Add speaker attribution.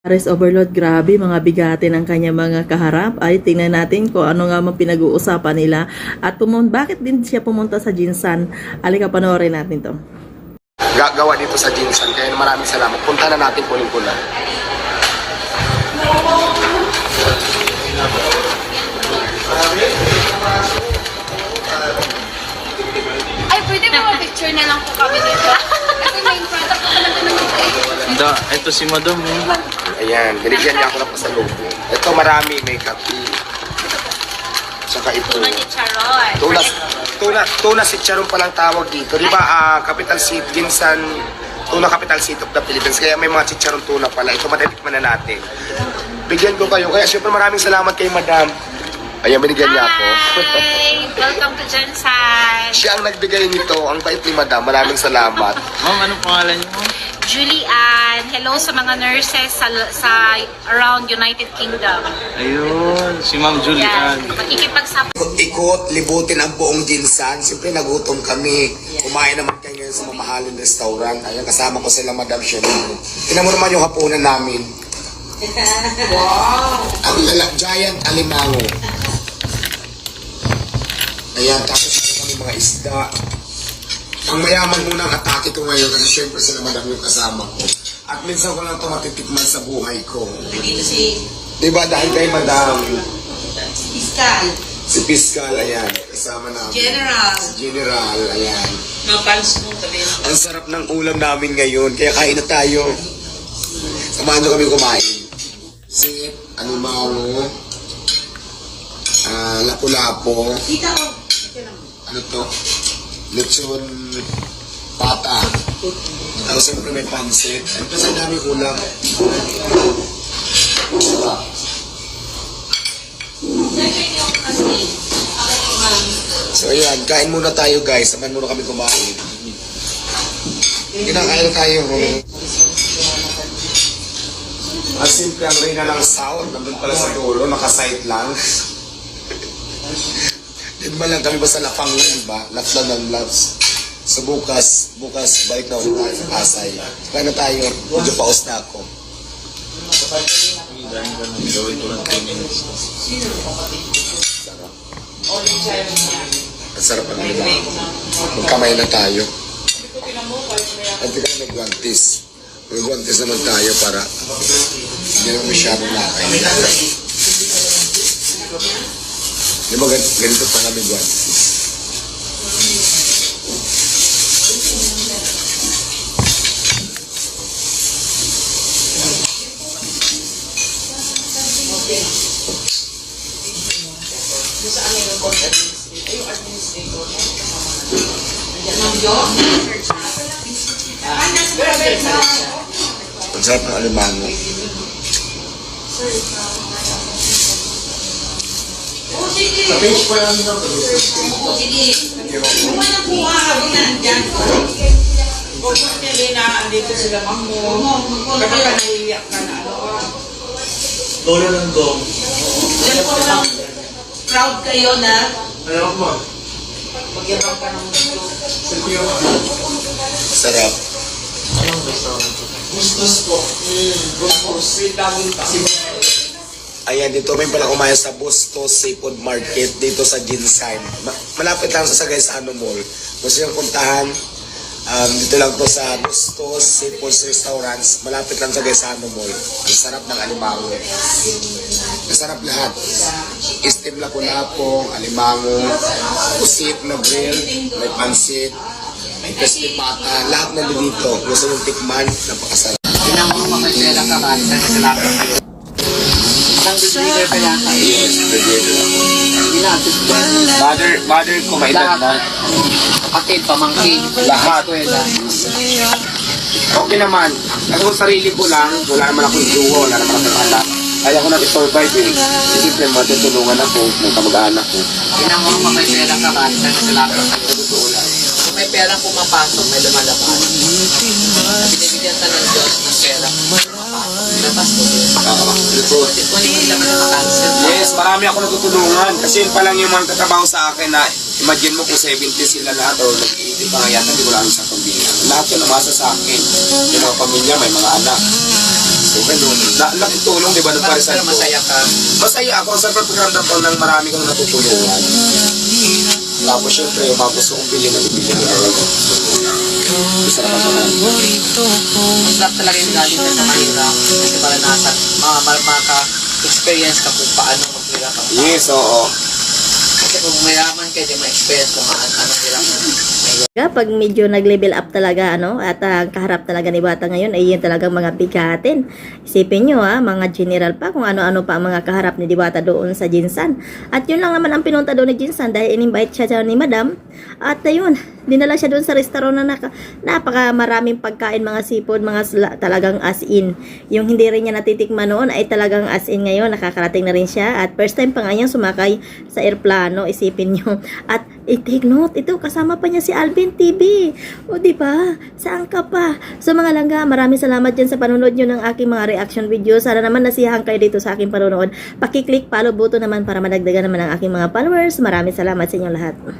Speaker 1: Paris Overload, grabe mga bigati ng kanya mga kaharap. Ay, tingnan natin kung ano nga mang pinag-uusapan nila. At pumun bakit din siya pumunta sa Jinsan? Alika, panoorin natin to.
Speaker 2: gagawa dito sa Jinsan. Kaya maraming salamat. Punta na natin kunin ko na.
Speaker 3: Ay, pwede ba picture na lang po kami dito? Kasi main product ko talaga naman ito eh.
Speaker 4: Da, ito si Madam. eh.
Speaker 2: Ayan, binigyan niya ako ng pasalubong. Ito marami, may kape. Saka ito.
Speaker 3: Tuna ni Charoy.
Speaker 2: Tuna, tuna, tuna si Charon palang tawag dito. Di ba, ah, capital city, Jinsan, tuna capital city of the Philippines. Kaya may mga chicharon tuna pala. Ito matitikman na natin. Bigyan ko kayo. Kaya syempre maraming salamat kay Madam. Ayan, binigyan niya ako.
Speaker 3: Hi! Welcome to Jensen.
Speaker 2: Siya ang nagbigay nito. Ang bait ni Madam. Maraming salamat.
Speaker 4: Ma'am, anong pangalan niyo?
Speaker 3: Julian, hello sa mga nurses sa, sa around United Kingdom.
Speaker 4: Ayun, si Ma'am Julian.
Speaker 3: makikipagsap
Speaker 2: Ikot, libutin ang buong Jinsan. Siyempre nagutom kami. Kumain naman kayo ngayon sa mamahaling restaurant. Ayan, kasama ko sila Madam Shelly. Tinan mo naman yung hapunan namin. wow! Ang lala, giant alimango. Ayan, tapos kami mga isda. Ang mayaman muna ang atake ko ngayon kasi syempre sila Madam yung kasama ko. At minsan ko lang ito matitikman sa buhay ko.
Speaker 5: Dito si
Speaker 2: Diba dahil kay Madam,
Speaker 5: Fiscal,
Speaker 2: si Fiscal, ayan, kasama namin.
Speaker 5: General,
Speaker 2: General, ayan.
Speaker 5: mga fans mo sabihin.
Speaker 2: Ang sarap ng ulam namin ngayon, kaya kain na tayo. Samahan nyo kami kumain. Sip, animalo, ah, lapu-lapo,
Speaker 5: Tita ko.
Speaker 2: ano to, lechon pata. Tapos siyempre may pansit. At kasi ang ulam. Sarap. So ayan, kain muna tayo guys. Samahan muna kami kumain. Kinakain na tayo. Ang simple ang reyna ng sound. Nandun pala sa dulo, nakasight lang. Digma lang kami basta lapang lang, di ba? Laps lang ng laps. So bukas, bukas, balik na ulit tayo sa Pasay. Kaya na tayo, medyo paus na ako.
Speaker 4: Dahil ka nang gawin ko ng 2 minutes.
Speaker 2: Sarap. Ang sarap ang lima. Magkamay na tayo. At tika na nagwantis. Nagwantis naman tayo para hindi naman masyadong nakain. Di ba gan- ganito pa kami gwantis?
Speaker 5: Doon sa amin yung court Sa page pa yan. Sige. Kung man ang kuha, habang nandyan. Huwag mo nila na andito sila ma'am mo. Kapag ka nahihiyak ka na ano.
Speaker 4: Lolo ng gong.
Speaker 5: Diyan po lang. Proud kayo na
Speaker 4: Ano mo?
Speaker 5: magyabang ka ng mundo.
Speaker 2: Sarap.
Speaker 4: Anong ito?
Speaker 5: Gustos po. Mm, gustos. Sweet lagun pa.
Speaker 2: Ayan, dito may pala kumain sa Bustos Seafood Market dito sa Ginsay. Ma- malapit lang sa Sagaysano Mall. Gusto yung puntahan, um, dito lang to sa Bustos Seafood Restaurants. Malapit lang sa Sagaysano Mall. Ang sarap ng alimango. Ang sarap lahat. Steam lapu-lapo, alimango, pusit na grill, may pansit, may crispy pata, lahat na dito. Gusto yung tikman, napakasarap.
Speaker 5: Tinang mo makasela ka ba? Sa salamat
Speaker 2: Mother, mother ko may edad na.
Speaker 5: Kapatid, pamangkin.
Speaker 2: Lahat.
Speaker 5: Eskwela.
Speaker 2: Okay naman. Kasi kung sarili ko lang, wala naman akong jowa, wala naman akong anak. Kaya ko nag-survive eh. Siyempre, matutulungan ako ng kamag-anak ko.
Speaker 5: Tinang mo makasela ka ba? Sa salamat kayo.
Speaker 2: Totoo lang.
Speaker 5: Kung may perang pumapasok, may lumalabas. Binibigyan ka ng Diyos ng pera.
Speaker 2: Yes, marami ako natutulungan. Kasi yun pa lang yung mga tatrabaho sa akin na imagine mo kung 70 sila lahat o nag-iiti pa nga yata, hindi lang sa pamilya. Lahat yun umasa sa akin. Yung mga pamilya, may mga anak. So, ganun. La- laking tulong, di ba, ng parisan
Speaker 5: Pero
Speaker 2: ko.
Speaker 5: masaya ka.
Speaker 2: Masaya ako sa pagkakamdam ko ng marami kong natutulungan. Tapos, syempre, yung mga gusto kong bilhin na bibili ko na Isa naman ko na.
Speaker 5: Masarap talaga yung galing ka sa mahirap. Kasi para nasa, mga maka-experience ka kung paano maghirap ang tao.
Speaker 2: Yes, oo.
Speaker 5: Kasi kung mayaman ka, di ma-experience kung ano, anong hirap mo.
Speaker 1: Kapag medyo nag-level up talaga, ano, at ang kaharap talaga ni Bata ngayon ay yun talagang mga bigatin. Isipin nyo, ha, mga general pa, kung ano-ano pa ang mga kaharap ni Diwata doon sa Jinsan. At yun lang naman ang pinunta doon ni Jinsan dahil in-invite siya ni Madam. At ayun, dinala siya doon sa restaurant na naka, napaka maraming pagkain, mga seafood, mga sla- talagang as in. Yung hindi rin niya natitikman noon ay talagang as in ngayon, nakakarating na rin siya. At first time pa nga sumakay sa airplano, isipin nyo. At i-take note, ito kasama pa niya si Alvin TV. O di ba? Saan ka pa? So mga langga, maraming salamat dyan sa panonood nyo ng aking mga reaction video. Sana naman nasiyahan kayo dito sa aking panonood. Pakiclick follow button naman para madagdagan naman ang aking mga followers. Maraming salamat sa inyo lahat.